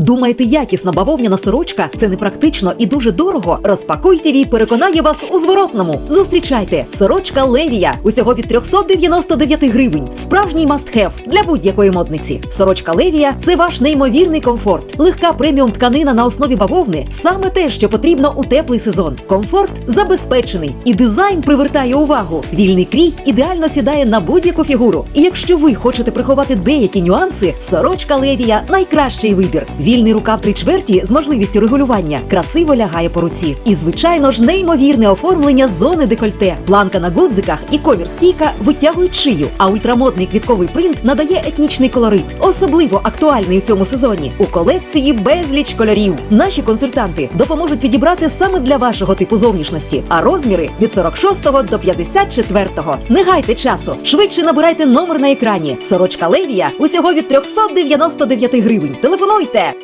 Думаєте, якісна бавовняна сорочка це непрактично і дуже дорого? Розпакуй ТІВІ переконає вас у зворотному. Зустрічайте сорочка Левія усього від 399 гривень. Справжній мастхев для будь-якої модниці. Сорочка Левія це ваш неймовірний комфорт. Легка преміум тканина на основі бавовни саме те, що потрібно у теплий сезон. Комфорт забезпечений і дизайн привертає увагу. Вільний крій ідеально сідає на будь-яку фігуру. І якщо ви хочете приховати деякі нюанси, сорочка Левія найкращий вибір. Вільний рукав три чверті з можливістю регулювання красиво лягає по руці. І звичайно ж неймовірне оформлення зони декольте. Планка на гудзиках і ковір стійка витягують шию, а ультрамодний квітковий принт надає етнічний колорит. Особливо актуальний у цьому сезоні. У колекції безліч кольорів. Наші консультанти допоможуть підібрати саме для вашого типу зовнішності, а розміри від 46 до 54. Не гайте часу. Швидше набирайте номер на екрані. Сорочка Левія усього від 399 гривень. Телефонуйте!